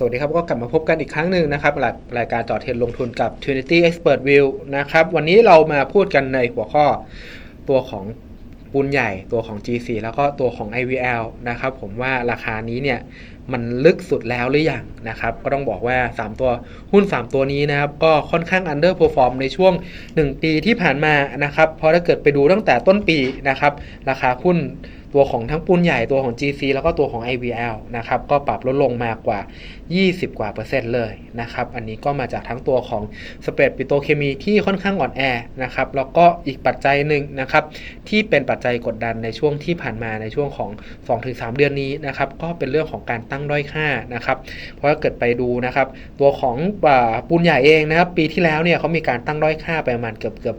สวัสดีครับก็กลับมาพบกันอีกครั้งหนึ่งนะครับรายรายการจอเทรนลงทุนกับ Trinity Expert View นะครับ วันนี้เรามาพูดกันในหัวข้อตัวของปูนใหญ่ตัวของ G4 แล้วก็ตัวของ IVL นะครับ ผมว่าราคานี้เนี่ยมันลึกสุดแล้วหรือยังนะครับ ก็ต้องบอกว่า 3 ตัวหุ้น 3 ตัวนี้นะครับ ก็ค่อนข้าง underperform ในช่วง 1 ปีที่ผ่านมานะครับเพราะถ้าเกิดไปดูตั้งแต่ต้นปีนะครับ ราคาหุ้น ตัวของทั้งปูนใหญ่ตัวของ GC แล้วก็ตัวของ IVL นะครับก็ปรับลดลงมากว่า 20 กว่าเปอร์เซ็นต์เลยนะครับอันนี้ก็มาจากทั้งตัวของสเปรดปิโตเคมีที่ค่อนข้างอ่อนแอนะครับแล้วก็อีกปัจจัยหนึ่งนะครับที่เป็นปัจจัยกดดันในช่วงที่ผ่านมาในช่วงของ 2-3 เดือนนี้นะครับก็เป็นเรื่องของการตั้งด้อยค่านะครับเพราะถ้าเกิดไปดูนะครับตัวของปูนใหญ่เองนะครับปีที่แล้วเนี่ยเขามีการตั้งด้อยค่าไปประมาณเกือบเกือบ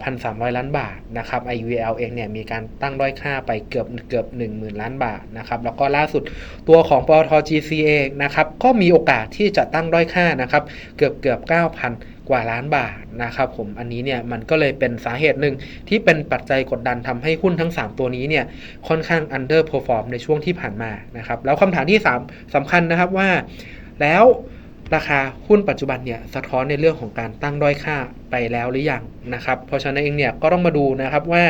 2,300 ล้านบาทนะครับ IVL เองเนี่ยมีการตั้งด้อยค่าไปเกือบเกือบ10,000 ล้านบาทนะครับแล้วก็ล่าสุดตัวของปตท GC เองนะครับก็มีโอกาสที่จะตั้งด้อยค่านะครับเกือบเกือบ9,000 กว่าล้านบาทนะครับผมอันนี้เนี่ยมันก็เลยเป็นสาเหตุหนึ่งที่เป็นปัจจัยกดดันทำให้หุ้นทั้ง 3 ตัวนี้เนี่ยค่อนข้าง underperform ในช่วงที่ผ่านมานะครับแล้วคำถามที่ 3สำคัญนะครับว่าแล้ว ราคาหุ้นปัจจุบันเนี่ยสะท้อนในเรื่องของการตั้งด้อยค่าไปแล้วหรือยังนะครับ เพราะฉะนั้นเองเนี่ยก็ต้องมาดูนะครับว่า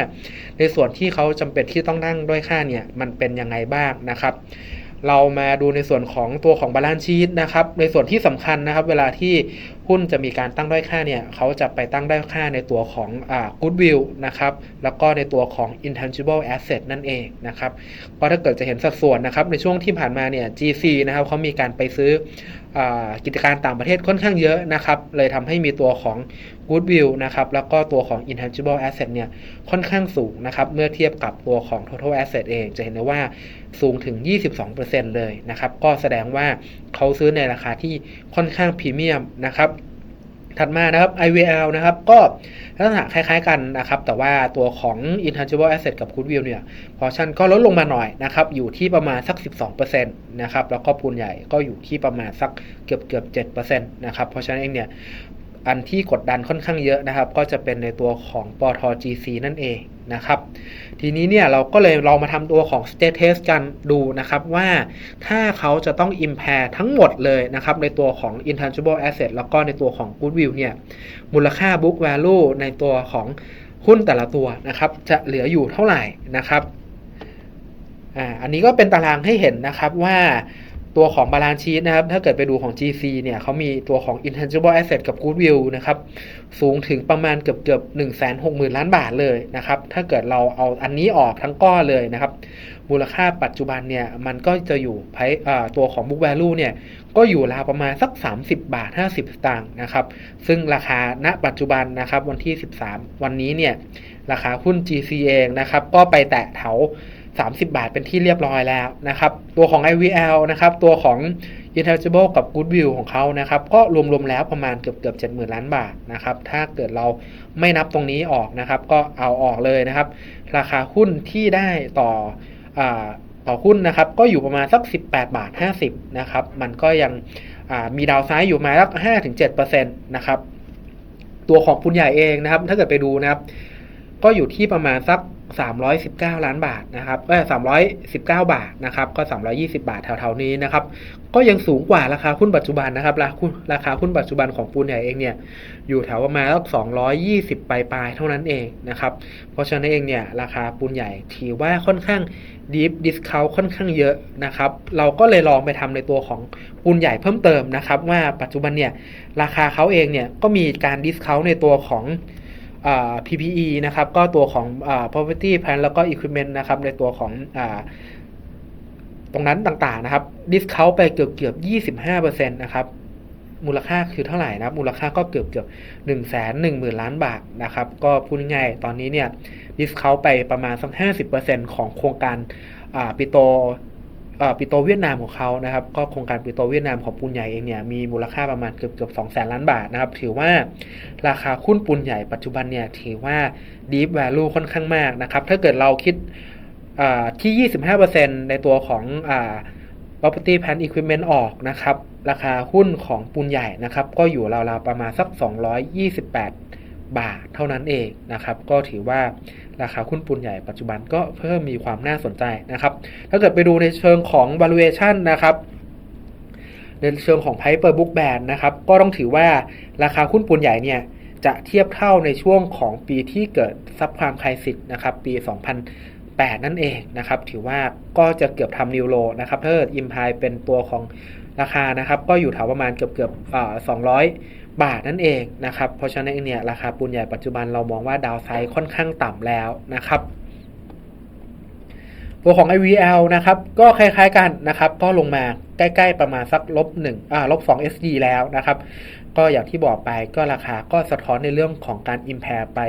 ในส่วนที่เขาจำเป็นที่ต้องตั้งด้อยค่าเนี่ยมันเป็นยังไงบ้างนะครับ เรามาดูในส่วนของตัวของบาลานซ์ชีตนะครับในส่วนที่สำคัญนะครับ เวลาที่หุ้นจะมีการตั้งด้อยค่าเนี่ยเขาจะไปตั้งด้อยค่าในตัวของอ่า goodwill นะครับแล้วก็ในตัวของ intangible asset นั่นเองนะครับก็ถ้าเกิดจะเห็นสัดส่วนนะครับในช่วงที่ผ่านมาเนี่ย GC นะครับเขามีการไปซื้อ กิจการต่างประเทศค่อนข้างเยอะนะครับ เลยทำให้มีตัวของ goodwill นะครับ แล้วก็ตัวของ intangible asset เนี่ย ค่อนข้างสูงนะครับ เมื่อเทียบกับตัวของ total asset เอง จะเห็นได้ว่าสูงถึง 22%เลยนะครับ ก็แสดงว่าเขาซื้อในราคาที่ค่อนข้างพรีเมียมนะครับ ถัดมานะครับ IVL นะครับก็ลักษณะคล้ายๆกันนะครับ แต่ว่าตัวของ intangible asset กับ goodwill เนี่ยพอชั่นก็ลดลงมาหน่อยนะครับ อยู่ที่ประมาณสัก 12%นะครับ แล้วก็ปูนใหญ่ก็อยู่ที่ประมาณสักเกือบเกือบ7%นะครับ เพราะฉะนั้นเองเนี่ย อันที่กดดันค่อนข้างเยอะนะครับ ก็จะเป็นในตัวของปท GC นั่นเองนะครับ ทีนี้เนี่ยเราก็เลยลองมาทำตัวของ state test กันดูนะครับว่าถ้าเขาจะต้อง impair ทั้งหมดเลยนะครับในตัวของ intangible asset แล้วก็ในตัวของ goodwill เนี่ยมูลค่า book value ในตัวของหุ้นแต่ละตัวนะครับจะเหลืออยู่เท่าไหร่นะครับอ่าอันนี้ก็เป็นตารางให้เห็นนะครับว่า ตัวของบาลานซ์ชีตนะครับ ถ้าเกิดไปดูของ GC เนี่ยเขามีตัวของ intangible asset กับ goodwill นะครับ สูงถึงประมาณเกือบเกือบ1 6 0 0 0 0 ล้านบาทเลยนะครับ ถ้าเกิดเราเอาอันนี้ออกทั้งก้อนเลยนะครับ มูลค่าปัจจุบันเนี่ย มันก็จะอยู่ไพตัวของ book value เนี่ย ก็อยู่ราวประมาณสัก 30 บาท 50 สตางค์นะครับ ซึ่งราคาณปัจจุบันนะครับ วันที่ 13 วันนี้เนี่ย ราคาหุ้น GC เองนะครับ ก็ไปแตะแถว 30 บาทเป็นที่เรียบร้อยแล้วนะครับ ตัวของ IVL นะครับ ตัวของ intangible กับ goodwill ของเขานะครับ ก็รวมๆแล้วประมาณเกือบเกือบ70,000 ล้านบาทนะครับ ถ้าเกิดเราไม่นับตรงนี้ออกนะครับ ก็เอาออกเลยนะครับ ราคาหุ้นที่ได้ต่ออต่อหุ้นนะครับ ก็อยู่ประมาณสัก 18 บาท 50 นะครับ มันก็ยังมีดาวไซด์อยู่มาสัก5-7%นะครับ ตัวของปุนใหญ่เองนะครับ ถ้าเกิดไปดูนะครับ ก็อยู่ที่ประมาณสัก 319 ล้านบาทนะครับเออ319 บาทนะครับ ก็ 320 บาทแถวๆนี้นะครับ ก็ยังสูงกว่าราคาหุ้นปัจจุบันนะครับ ราคาราคาหุ้นปัจจุบันของปูนใหญ่เองเนี่ย อยู่แถวประมาณสัก220 ปลายๆเท่านั้นเองนะครับ เพราะฉะนั้นเองเนี่ย ราคาปูนใหญ่ถือว่าค่อนข้างดีฟดิสคาวค่อนข้างเยอะนะครับ เราก็เลยลองไปทำในตัวของปูนใหญ่เพิ่มเติมนะครับ ว่าปัจจุบันเนี่ย ราคาเขาเองเนี่ย ก็มีการดิสคาวในตัวของ PPE นะครับ ก็ตัวของ property plant แล้วก็ equipment นะครับ ในตัวของอตรงนั้นต่างๆนะครับ discount ไปเกือบเกือบ25%นะครับมูลค่าคือเท่าไหร่นะครับ มูลค่าก็เกือบเกือบ1 1 0 0 0 0ล้านบาทนะครับ ก็พูดง่ายๆตอนนี้เนี่ย discount ไปประมาณสัก50%ของโครงการปิโต ปิโตเวียดนามของเขานะครับ ก็โครงการปิโตเวียดนามของปูนใหญ่เองเนี่ยมีมูลค่าประมาณเกือบเกือบสองแสนล้านบาทนะครับ ถือว่าราคาหุ้นปูนใหญ่ปัจจุบันเนี่ยถือว่า deep value ค่อนข้างมากนะครับ ถ้าเกิดเราคิดที่ 25%ในตัวของ property plant equipment ออกนะครับ ราคาหุ้นของปูนใหญ่นะครับ ก็อยู่ราวๆประมาณสัก 228 บาทเท่านั้นเองนะครับ ก็ถือว่า ราคาหุ้นปูนใหญ่ปัจจุบันก็เพิ่มมีความน่าสนใจนะครับ ถ้าเกิดไปดูในเชิงของ valuation นะครับในเชิงของ Piper Book Band นะครับ ก็ต้องถือว่าราคาหุ้นปูนใหญ่เนี่ยจะเทียบเท่าในช่วงของปีที่เกิดซับพรามไครซิสนะครับ ปี 2008 นั่นเองนะครับ ถือว่าก็จะเกือบทำนิวโลนะครับถ้าเกิดอิมพายเป็นตัวของ ราคานะครับก็อยู่แถวประมาณเกือบเกือบสองร้อยบาทนั่นเองนะครับ เพราะฉะนั้นเนี่ยราคาปูนใหญ่ปัจจุบันเรามองว่าดาวไซด์ค่อนข้างต่ำแล้วนะครับ ตัวของ IVL นะครับก็คล้ายๆกันนะครับ ก็ลงมาใกล้ๆประมาณสักลบ1อ่าลบ2 SD แล้วนะครับ ก็อย่างที่บอกไปก็ราคาก็สะท้อนในเรื่องของการ impair ไป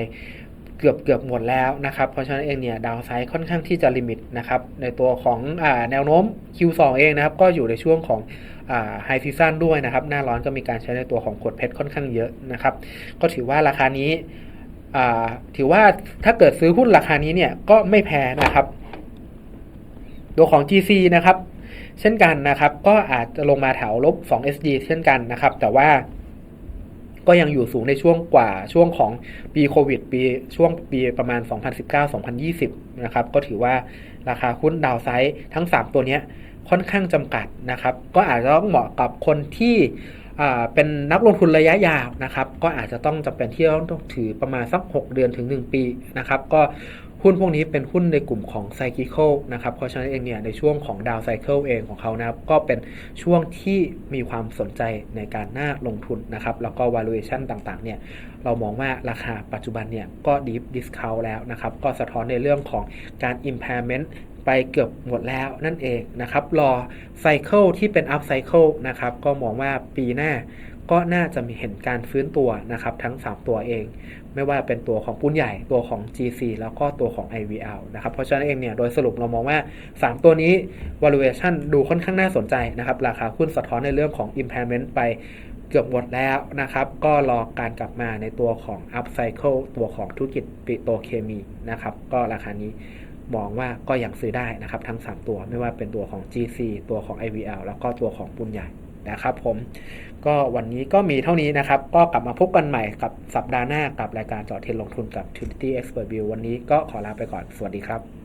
เกือบเกือบหมดแล้วนะครับ เพราะฉะนั้นเองเนี่ยดาวไซด์ค่อนข้างที่จะลิมิตนะครับในตัวของอแนวโน้ม Q2 เองนะครับก็อยู่ในช่วงของไฮซีซันด้วยนะครับ หน้าร้อนก็มีการใช้ในตัวของขวดเพชรค่อนข้างเยอะนะครับ ก็ถือว่าราคานี้ถือว่าถ้าเกิดซื้อหุ้นราคานี้เนี่ยก็ไม่แพ้นะครับ ตัวของ GC นะครับ เช่นกันนะครับ ก็อาจจะลงมาแถวลบ 2 SD เช่นกันนะครับ แต่ว่า ก็ยังอยู่สูงในช่วงกว่าช่วงของปีโควิดปีช่วงปีประมาณ 2019-2020 นะครับ ก็ถือว่าราคาหุ้นดาวไซด์ทั้ง 3 ตัวนี้ค่อนข้างจำกัดนะครับ ก็อาจจะต้องเหมาะกับคนที่เป็นนักลงทุนระยะยาวนะครับ ก็อาจจะต้องจำเป็นที่ต้องถือประมาณสัก 6 เดือนถึง 1 ปีนะครับ ก็ หุ้นพวกนี้เป็นหุ้นในกลุ่มของไซคิ c a l นะครับเพราะฉะนั้นเองเนี่ยในช่วงของดาวไซเคิลเองของเขานะครับก็เป็นช่วงที่มีความสนใจในการน่าลงทุนนะครับแล้วก็ valuation ต่างๆเนี่ยเรามองว่าราคาปัจจุบันเนี่ยก็ deep discount แล้วนะครับก็สะท้อนในเรื่องของการ impairment ไปเกือบหมดแล้วนั่นเองนะครับรอไซเคิลที่เป็น up cycle นะครับก็มองว่าปีหน้า ก็น่าจะมีเห็นการฟื้นตัวนะครับทั้ง 3 ตัวเอง ไม่ว่าเป็นตัวของปุ้นใหญ่ตัวของ GC แล้วก็ตัวของ IVL นะครับเพราะฉะนั้นเองเนี่ยโดยสรุปเรามองว่า 3 ตัวนี้ valuation ดูค่อนข้างน่าสนใจนะครับราคาหุ้นสะท้อนในเรื่องของ impairment ไปเกือบหมดแล้วนะครับ ก็รอการกลับมาในตัวของ up cycle ตัวของธุรกิจปิโตเคมีนะครับ ก็ราคานี้มองว่าก็ยังซื้อได้นะครับ ทั้ง 3 ตัวไม่ว่าเป็นตัวของ GC ตัวของ IVL แล้วก็ตัวของปุ้นใหญ่ นะครับผมก็วันนี้ก็มีเท่านี้นะครับ ก็กลับมาพบกันใหม่กับสัปดาห์หน้ากับรายการจาะเทนลงทุนกับ Trinity Expert View วันนี้ก็ขอลาไปก่อน สวัสดีครับ